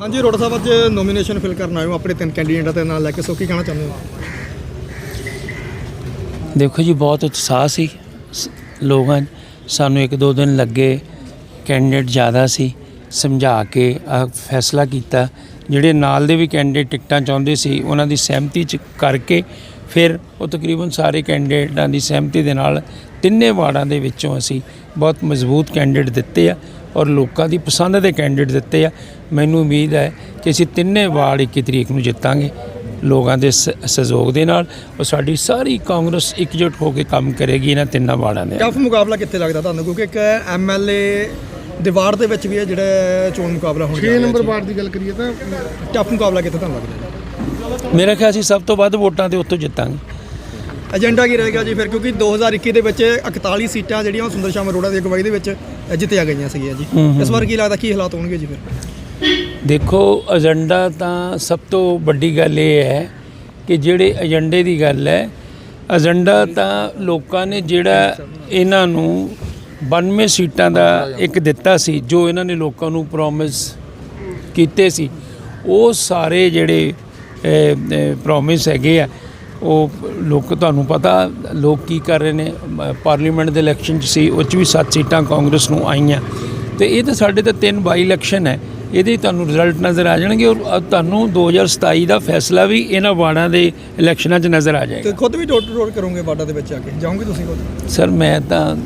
ਹਾਂਜੀ, ਰੋਡ ਸਾਹਿਬ ਅੱਜ nomination fill ਕਰਨ ਆਏ ਹੋ ਆਪਣੇ ਤਿੰਨ ਕੈਂਡੀਡੇਟਾਂ ਦੇ ਨਾਲ ਲੈ ਕੇ, ਸੋ ਕੀ ਕਹਿਣਾ ਚਾਹੁੰਦੇ ਹੋ? ਦੇਖੋ ਜੀ, ਬਹੁਤ ਉਤਸ਼ਾਹ ਸੀ। ਸ- ਲੋਕਾਂ ਸਾਨੂੰ ਇੱਕ ਦੋ ਦਿਨ ਲੱਗੇ ਕੈਂਡੀਡੇਟ ਜ਼ਿਆਦਾ ਸੀ, ਸਮਝਾ ਕੇ ਫੈਸਲਾ ਕੀਤਾ। ਜਿਹੜੇ ਨਾਲ ਦੇ ਵੀ ਕੈਂਡੀਡੇਟ ਟਿਕਟਾਂ ਚਾਹੁੰਦੇ ਸੀ, ਉਹਨਾਂ ਦੀ ਸਹਿਮਤੀ ਚ ਕਰਕੇ ਫਿਰ ਉਹ ਤਕਰੀਬਨ ਸਾਰੇ ਕੈਂਡੀਡੇਟਾਂ ਦੀ ਸਹਿਮਤੀ ਦੇ ਨਾਲ ਤਿੰਨੇ ਵਾਰਡਾਂ ਦੇ ਵਿੱਚੋਂ ਅਸੀਂ ਬਹੁਤ ਮਜ਼ਬੂਤ ਕੈਂਡੀਡੇਟ ਦਿੱਤੇ ਆ। ਔਰ ਲੋਕਾਂ ਦੀ ਪਸੰਦ ਦੇ ਕੈਂਡੀਡੇਟ ਦਿੱਤੇ ਆ। ਮੈਨੂੰ ਉਮੀਦ ਹੈ ਕਿ ਅਸੀਂ ਤਿੰਨੇ ਵਾਰਡ 21 ਤਰੀਕ ਨੂੰ ਜਿੱਤਾਂਗੇ ਲੋਕਾਂ ਦੇ ਸਹਿਯੋਗ ਦੇ ਨਾਲ ਔਰ ਸਾਡੀ ਸਾਰੀ ਕਾਂਗਰਸ ਇਕਜੁੱਟ ਹੋ ਕੇ ਕੰਮ ਕਰੇਗੀ ਇਹਨਾਂ ਤਿੰਨਾਂ ਵਾਰਡਾਂ ਦੇ। ਟਫ ਮੁਕਾਬਲਾ ਕਿੱਥੇ ਲੱਗਦਾ ਤੁਹਾਨੂੰ? ਕਿਉਂਕਿ ਇੱਕ ਐਮਐਲਏ ਦੇ ਵਾਰਡ ਦੇ ਵਿੱਚ ਵੀ ਹੈ ਜਿਹੜਾ ਚੋਣ ਮੁਕਾਬਲਾ ਹੋਣ 6 ਨੰਬਰ ਵਾਰਡ ਦੀ ਗੱਲ ਕਰੀਏ ਤਾਂ ਟਫ ਮੁਕਾਬਲਾ ਕਿੱਥੇ ਤੁਹਾਨੂੰ ਲੱਗਦਾ ਮੇਰਾ ਖਿਆਲ ਸੀ ਸਭ ਤੋਂ ਵੱਧ ਵੋਟਾਂ ਤੇ ਉੱਥੋਂ ਜਿੱਤਾਂਗੇ। ਏਜੰਡਾ ਕੀ ਰਹੇਗਾ ਜੀ ਫਿਰ? ਕਿਉਂਕਿ 2021 ਦੇ ਵਿੱਚ 41 ਸੀਟਾਂ ਜਿਹੜੀਆਂ ਉਹ ਸੁੰਦਰ ਸ਼ਾਮ ਅਰੋੜਾ ਦੀ ਅਗਵਾਈ ਦੇ ਵਿੱਚ ਜਿੱਤੀਆਂ ਗਈਆਂ ਸੀਗੀਆਂ ਜੀ। ਇਸ ਵਾਰ ਕੀ ਲੱਗਦਾ ਕੀ ਹਾਲਾਤ ਹੋਣਗੇ ਜੀ ਫਿਰ? ਦੇਖੋ ਏਜੰਡਾ ਤਾਂ ਸਭ ਤੋਂ ਵੱਡੀ ਗੱਲ ਇਹ ਹੈ ਕਿ ਜਿਹੜੇ ਏਜੰਡੇ ਦੀ ਗੱਲ ਹੈ ਏਜੰਡਾ ਤਾਂ ਲੋਕਾਂ ਨੇ ਜਿਹੜਾ ਇਹਨਾਂ ਨੂੰ 92 ਸੀਟਾਂ ਦਾ ਇੱਕ ਦਿੱਤਾ ਸੀ ਜੋ ਇਹਨਾਂ ਨੇ ਲੋਕਾਂ ਨੂੰ ਪ੍ਰੋਮਿਸ ਕੀਤੇ ਸੀ ਉਹ ਸਾਰੇ ਜਿਹੜੇ ਪ੍ਰੋਮਿਸ ਹੈਗੇ ਆ ਉਹ ਲੋਕ ਤੁਹਾਨੂੰ ਪਤਾ ਲੋਕ ਕੀ ਕਰ ਰਹੇ ਨੇ ਪਾਰਲੀਮੈਂਟ ਦੇ ਇਲੈਕਸ਼ਨ 'ਚ ਸੀ ਉਹ 'ਚ ਵੀ 7 ਸੀਟਾਂ ਕਾਂਗਰਸ ਨੂੰ ਆਈਆਂ। ਤੇ ਇਹ ਤਾਂ ਸਾਡੇ ਤਾਂ ਤਿੰਨ ਬਾਈ ਇਲੈਕਸ਼ਨ ਹੈ। ਇਹਦੇ ਤੁਹਾਨੂੰ ਰਿਜ਼ਲਟ ਨਜ਼ਰ ਆ ਜਾਣਗੇ ਔਰ ਤੁਹਾਨੂੰ 2027 ਦਾ ਫੈਸਲਾ ਵੀ ਇਹਨਾਂ ਵਾਰਡਾਂ ਦੇ ਇਲੈਕਸ਼ਨਾਂ 'ਚ ਨਜ਼ਰ ਆ ਜਾਏਗਾ। ਤੇ ਖੁਦ ਵੀ ਡੋਰ ਟੂ ਡੋਰ ਕਰੋਗੇ ਬਾਰਡਰ ਦੇ ਵਿੱਚ ਆ ਕੇ? ਜਾਓਗੇ ਤੁਸੀਂ ਖੁਦ? ਸਰ ਮੈਂ ਤਾਂ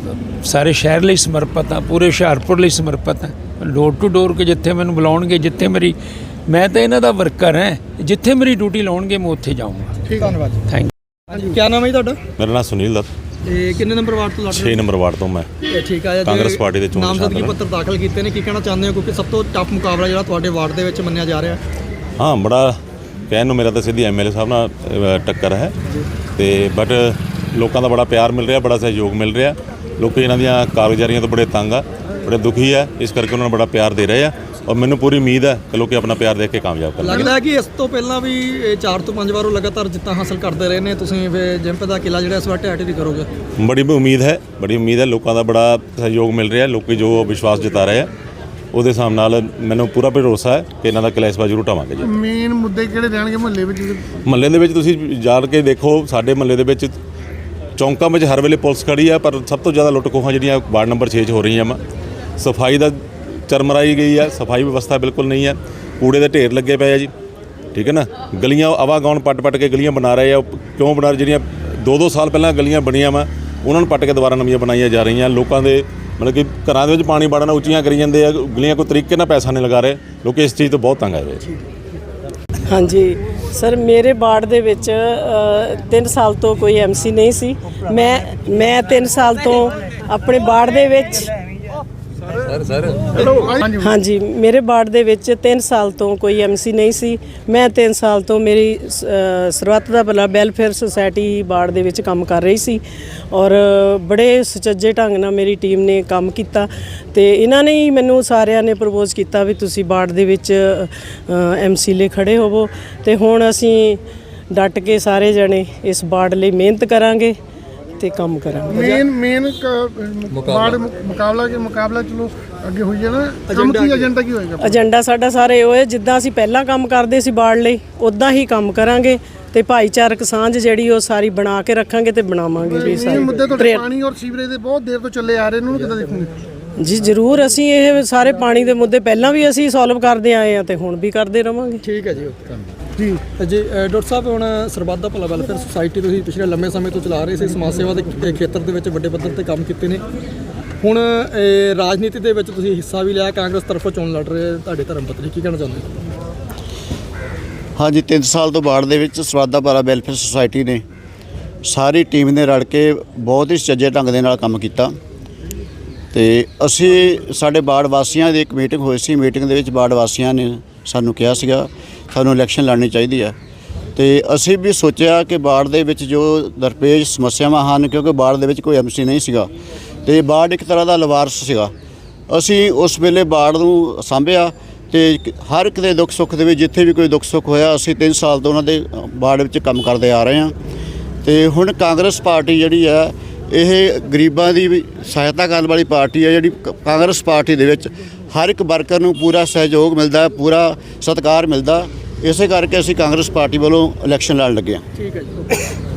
ਸਾਰੇ ਸ਼ਹਿਰ ਲਈ ਸਮਰਪਿਤ ਹਾਂ ਪੂਰੇ ਹੁਸ਼ਿਆਰਪੁਰ ਲਈ ਸਮਰਪਿਤ ਹਾਂ। ਡੋਰ ਟੂ ਡੋਰ ਕੇ ਜਿੱਥੇ ਮੈਨੂੰ ਬੁਲਾਉਣਗੇ ਜਿੱਥੇ ਮੇਰੀ ਮੈਂ ਤਾਂ ਇਹਨਾਂ ਦਾ ਵਰਕਰ ਹਾਂ। ਜਿੱਥੇ ਮੇਰੀ ਡਿਊਟੀ ਲਾਉਣਗੇ ਮੈਂ ਉੱਥੇ ਜਾਊਂਗਾ। ਠੀਕ ਧੰਨਵਾਦ ਜੀ। ਥੈਂਕ ਹਾਂਜੀ ਕੀ ਨਾਮ ਹੈ ਜੀ ਤੁਹਾਡਾ? ਮੇਰਾ ਨਾਮ ਸੁਨੀਲ ਦੱਤ। ਤੇ ਕਿੰਨੇ ਨੰਬਰ ਵਾਰਡ ਤੋਂ ਲੜ 6 ਨੰਬਰ ਵਾਰਡ ਤੋਂ ਮੈਂ। ਇਹ ਠੀਕ ਆ ਜੀ ਕਾਂਗਰਸ ਪਾਰਟੀ ਦੇ ਚੋਣ ਨਾਮਜ਼ਦਗੀ ਪੱਤਰ ਦਾਖਲ ਕੀਤੇ ਨੇ ਕੀ ਕਹਿਣਾ ਚਾਹੁੰਦੇ ਹੋ? ਕਿਉਂਕਿ ਸਭ ਤੋਂ ਟਫ ਮੁਕਾਬਲਾ ਜਿਹੜਾ ਤੁਹਾਡੇ ਵਾਰਡ ਦੇ ਵਿੱਚ ਮੰਨਿਆ ਜਾ ਰਿਹਾ ਹਾਂ। ਬੜਾ ਕਹਿਣ ਨੂੰ ਮੇਰਾ ਤਾਂ ਸਿੱਧੀ ਐਮਐਲਏ ਸਾਹਿਬ ਨਾਲ ਟੱਕਰ ਹੈ। ਤੇ ਬਟ ਲੋਕਾਂ ਦਾ ਬੜਾ ਪਿਆਰ ਮਿਲ ਰਿਹਾ ਬੜਾ ਸਹਿਯੋਗ ਮਿਲ ਰਿਹਾ। ਲੋਕੀ ਇਹਨਾਂ ਦੀਆਂ ਕਾਰਗੁਜ਼ਾਰੀਆਂ ਤੋਂ ਬੜੇ ਤੰਗ ਆ। ਬੜੇ ਦੁਖੀ ਆ ਇਸ ਕਰਕੇ ਉਹਨਾਂ ਨੂੰ ਬੜਾ ਪਿਆਰ ਦੇ ਰਹੇ ਆ ਔਰ ਮੈਨੂੰ ਪੂਰੀ ਉਮੀਦ ਹੈ ਕਿ ਲੋਕੀ ਆਪਣਾ ਪਿਆਰ ਦੇਖ ਕੇ ਕਾਮਯਾਬ ਕਰਨਗੇ। ਲੱਗਦਾ ਹੈ ਕਿ ਇਸ ਤੋਂ ਪਹਿਲਾਂ ਵੀ 4 ਤੋਂ 5 ਵਾਰ ਉਹ ਲਗਾਤਾਰ ਜਿੱਤਾਂ ਹਾਸਲ ਕਰਦੇ ਰਹੇ ਨੇ ਤੁਸੀਂ ਫਿਰ ਜਿੰਪ ਦਾ ਕਿਲਾ ਜਿਹੜਾ ਇਸ ਵਾਰ ਢਹਿ ਢੇਰੀ ਕਰੋਗੇ? ਬੜੀ ਉਮੀਦ ਹੈ ਬੜੀ ਉਮੀਦ ਹੈ ਲੋਕਾਂ ਦਾ ਬੜਾ ਸਹਿਯੋਗ ਮਿਲ ਰਿਹਾ ਲੋਕੀ ਜੋ ਵਿਸ਼ਵਾਸ ਜਤਾ ਰਹੇ ਆ ਉਹਦੇ ਹਿਸਾਬ ਨਾਲ ਮੈਨੂੰ ਪੂਰਾ ਭਰੋਸਾ ਹੈ ਕਿ ਇਹਨਾਂ ਦਾ ਕਿਲਾ ਇਸ ਵਾਰ ਜ਼ਰੂਰ ਢਾਵਾਂਗੇ ਜੀ। ਮੇਨ ਮੁੱਦੇ ਕਿਹੜੇ ਰਹਿਣਗੇ ਮੁਹੱਲੇ ਵਿੱਚ? ਮਹੱਲੇ ਦੇ ਵਿੱਚ ਤੁਸੀਂ ਜਾ ਕੇ ਦੇਖੋ ਸਾਡੇ ਮਹੱਲੇ ਦੇ ਵਿੱਚ ਚੌਂਕਾਂ ਵਿੱਚ ਹਰ ਵੇਲੇ ਪੁਲਿਸ ਖੜੀ ਆ ਪਰ ਸਭ ਤੋਂ ਜ਼ਿਆਦਾ ਲੁੱਟ ਖੋਹਾਂ ਜਿਹੜੀਆਂ ਵਾਰਡ ਨੰਬਰ 6 'ਚ ਹੋ ਰਹੀਆਂ ਵਾ ਸਫ਼ਾਈ ਦਾ ਚਰਮਰਾਈ ਗਈ ਹੈ ਸਫ਼ਾਈ ਵਿਵਸਥਾ ਬਿਲਕੁਲ ਨਹੀਂ ਹੈ ਕੂੜੇ ਦੇ ਢੇਰ ਲੱਗੇ ਪਏ ਆ ਜੀ। ਠੀਕ ਹੈ ਨਾ? ਗਲੀਆਂ ਆਵਾਗਾਉਣ ਪੱਟ-ਪੱਟ ਕੇ ਗਲੀਆਂ ਬਣਾ ਰਹੇ ਆ। ਕਿਉਂ ਬਣਾ ਰਹੇ? ਜਿਹੜੀਆਂ 2-2 ਸਾਲ ਪਹਿਲਾਂ ਗਲੀਆਂ ਬਣੀਆਂ ਵਾ, ਉਹਨਾਂ ਨੂੰ ਪੱਟ ਕੇ ਦੁਬਾਰਾ ਨਵੀਆਂ ਬਣਾਈਆਂ ਜਾ ਰਹੀਆਂ। ਲੋਕਾਂ ਦੇ ਮਤਲਬ ਕਿ ਘਰਾਂ ਦੇ ਵਿੱਚ ਪਾਣੀ ਵੜਨਾ ਉੱਚੀਆਂ ਕਰੀ ਜਾਂਦੇ ਆ। ਗਲੀਆਂ ਕੋਈ ਤਰੀਕੇ ਨਾਲ ਪੈਸਾ ਨਹੀਂ ਲਗਾ ਰਹੇ। ਲੋਕ ਇਸ ਚੀਜ਼ ਤੋਂ ਬਹੁਤ ਤੰਗ ਆਏ ਹੋਏ ਹਾਂਜੀ। ਸਰ, ਮੇਰੇ ਵਾਰਡ ਦੇ ਵਿੱਚ 3 ਸਾਲ ਤੋਂ ਕੋਈ ਐਮਸੀ ਨਹੀਂ ਸੀ। ਮੈਂ ਮੈਂ 3 ਸਾਲ ਤੋਂ ਆਪਣੇ ਬਾੜ ਦੇ ਵਿੱਚ ਹਾਂਜੀ। ਮੇਰੇ ਵਾਰਡ ਦੇ ਵਿੱਚ 3 ਸਾਲ ਤੋਂ ਕੋਈ ਐਮਸੀ ਨਹੀਂ ਸੀ। ਮੈਂ 3 ਸਾਲ ਤੋਂ ਮੇਰੀ ਅ, ਸਰਬੱਤ ਦਾ ਭਲਾ ਵੈਲਫੇਅਰ ਸੁਸਾਇਟੀ ਵਾਰਡ ਦੇ ਵਿੱਚ ਕੰਮ ਕਰ ਰਹੀ ਸੀ ਔਰ ਬੜੇ ਸੁਚੱਜੇ ਢੰਗ ਨਾਲ ਮੇਰੀ ਟੀਮ ਨੇ ਕੰਮ ਕੀਤਾ ਤੇ ਇਹਨਾਂ ਨੇ ਹੀ ਮੈਨੂੰ ਸਾਰਿਆਂ ਨੇ ਪ੍ਰਪੋਜ਼ ਕੀਤਾ ਵੀ ਤੁਸੀਂ ਵਾਰਡ ਦੇ ਵਿੱਚ ਐਮਸੀ ਲਈ ਖੜੇ ਹੋਵੋ ਤੇ ਹੁਣ ਅਸੀਂ ਡਟ ਕੇ ਸਾਰੇ ਜਣੇ ਇਸ ਵਾਰਡ ਲਈ ਮਿਹਨਤ ਕਰਾਂਗੇ। ਤੇ ਕੰਮ ਕਰਾਂਗੇ। ਮੇਨ ਮੇਨ ਮੁਕਾਬਲਾ। ਕੇ ਮੁਕਾਬਲਾ ਚਲੋ ਅੱਗੇ ਹੋਈ ਹੈ ਨਾ ਕੰਮ ਕੀ ਏਜੰਡਾ ਕੀ ਹੋਏਗਾ? ਏਜੰਡਾ ਸਾਡਾ ਸਾਰੇ ਇਹ ਹੈ ਜਿੱਦਾਂ ਅਸੀਂ ਪਹਿਲਾਂ ਕੰਮ ਕਰਦੇ ਸੀ ਬਾੜ ਲਈ ਉਦਾਂ ਹੀ ਕੰਮ ਕਰਾਂਗੇ ਤੇ ਭਾਈਚਾਰਕ ਸਾਂਝ ਜਿਹੜੀ ਉਹ ਸਾਰੀ ਬਣਾ ਕੇ ਰੱਖਾਂਗੇ ਤੇ ਬਣਾਵਾਂਗੇ ਵੀ ਸਾਰੀ। ਮੁੱਦੇ ਤੁਹਾਡੇ ਪਾਣੀ ਔਰ ਸੀਵਰੇਜ ਦੇ ਬਹੁਤ ਦੇਰ ਤੋਂ ਚੱਲੇ ਆ ਰਹੇ ਨੇ ਉਹਨੂੰ ਕਿੱਦਾਂ ਦੇਖੋਗੇ? ਜੀ ਜ਼ਰੂਰ ਅਸੀਂ ਇਹ ਸਾਰੇ ਪਾਣੀ ਦੇ ਮੁੱਦੇ ਪਹਿਲਾਂ ਵੀ ਅਸੀਂ ਸੋਲਵ ਕਰਦੇ ਆਏ ਆ ਤੇ ਹੁਣ ਵੀ ਕਰਦੇ ਰਵਾਂਗੇ। ਠੀਕ ਹੈ ਜੀ ਓਕੇ ਜੀ। ਜੀ ਡਾਕਟਰ ਸਾਹਿਬ ਹੁਣ ਸਰਬੱਤ ਦਾ ਭਲਾ ਵੈਲਫੇਅਰ ਸੁਸਾਇਟੀ ਤੁਸੀਂ ਪਿਛਲੇ ਲੰਮੇ ਸਮੇਂ ਤੋਂ ਚਲਾ ਰਹੇ ਸੀ ਸਮਾਜ ਸੇਵਾ ਦੇ ਖੇਤਰ ਦੇ ਵਿੱਚ ਵੱਡੇ ਪੱਧਰ ਤੇ ਕੰਮ ਕੀਤੇ ਨੇ। ਹੁਣ ਇਹ ਰਾਜਨੀਤੀ ਦੇ ਵਿੱਚ ਤੁਸੀਂ ਹਿੱਸਾ ਵੀ ਲਿਆ ਕਾਂਗਰਸ ਤਰਫੋਂ ਚੋਣ ਲੜ ਰਹੇ ਤੁਹਾਡੇ ਧਰਮ ਪਤਨੀ ਕੀ ਕਹਿਣਾ ਚਾਹੁੰਦੇ ਹਾਂਜੀ 3 ਸਾਲ ਤੋਂ ਬਾਅਦ ਦੇ ਵਿੱਚ ਸਵਾਦਾ ਭਲਾ ਵੈਲਫੇਅਰ ਸੁਸਾਇਟੀ ਨੇ ਸਾਰੀ ਟੀਮ ਨੇ ਰਲ ਕੇ ਬਹੁਤ ਹੀ ਸੱਜੇ ਢੰਗ ਦੇ ਨਾਲ ਕੰਮ ਕੀਤਾ। ਤੇ ਅਸੀਂ ਸਾਡੇ ਬਾੜ ਵਾਸੀਆਂ ਦੀ ਇੱਕ ਮੀਟਿੰਗ ਹੋਈ ਸੀ ਮੀਟਿੰਗ ਦੇ ਵਿੱਚ ਬਾੜ ਵਾਸੀਆਂ ਨੇ ਸਾਨੂੰ ਕਿਹਾ ਸੀਗਾ ਸਾਨੂੰ ਇਲੈਕਸ਼ਨ ਲੜਨੀ ਚਾਹੀਦੀ ਹੈ ਤੇ ਅਸੀਂ ਵੀ ਸੋਚਿਆ ਕਿ ਬਾੜ ਦੇ ਵਿੱਚ ਜੋ ਦਰਪੇਸ਼ ਸਮੱਸਿਆਵਾਂ ਹਨ, ਕਿਉਂਕਿ ਬਾੜ ਦੇ ਵਿੱਚ ਕੋਈ ਐਮਸੀ ਨਹੀਂ ਸੀਗਾ। ਤੇ ਬਾੜ ਇੱਕ ਤਰ੍ਹਾਂ ਦਾ ਲਵਾਰਸ ਸੀਗਾ। ਅਸੀਂ ਉਸ ਵੇਲੇ ਬਾੜ ਨੂੰ ਸਾਂਭਿਆ ਤੇ ਹਰ ਇੱਕ ਦੇ ਦੁੱਖ ਸੁੱਖ ਦੇ ਵਿੱਚ ਜਿੱਥੇ ਵੀ ਕੋਈ ਦੁੱਖ ਸੁੱਖ ਹੋਇਆ, ਅਸੀਂ 3 ਸਾਲ ਤੋਂ ਉਹਨਾਂ ਦੇ ਬਾੜ ਵਿੱਚ ਕੰਮ ਕਰਦੇ ਆ ਰਹੇ ਹਾਂ। ਤੇ ਹੁਣ ਕਾਂਗਰਸ ਪਾਰਟੀ ਜਿਹੜੀ ਹੈ ਇਹ ਗਰੀਬਾਂ ਦੀ ਵੀ ਸਹਾਇਤਾ ਕਰਨ ਵਾਲੀ ਪਾਰਟੀ ਹੈ ਜਿਹੜੀ ਕ- ਕਾਂਗਰਸ ਪਾਰਟੀ ਦੇ ਵਿੱਚ ਹਰ ਇੱਕ ਵਰਕਰ ਨੂੰ ਪੂਰਾ ਸਹਿਯੋਗ ਮਿਲਦਾ, ਪੂਰਾ ਸਤਿਕਾਰ ਮਿਲਦਾ। ਇਸੇ ਕਰਕੇ ਅਸੀਂ ਕਾਂਗਰਸ ਪਾਰਟੀ ਵੱਲੋਂ ਇਲੈਕਸ਼ਨ ਲੜਨ ਲੱਗੇ ਹਾਂ। ਠੀਕ ਹੈ ਜੀ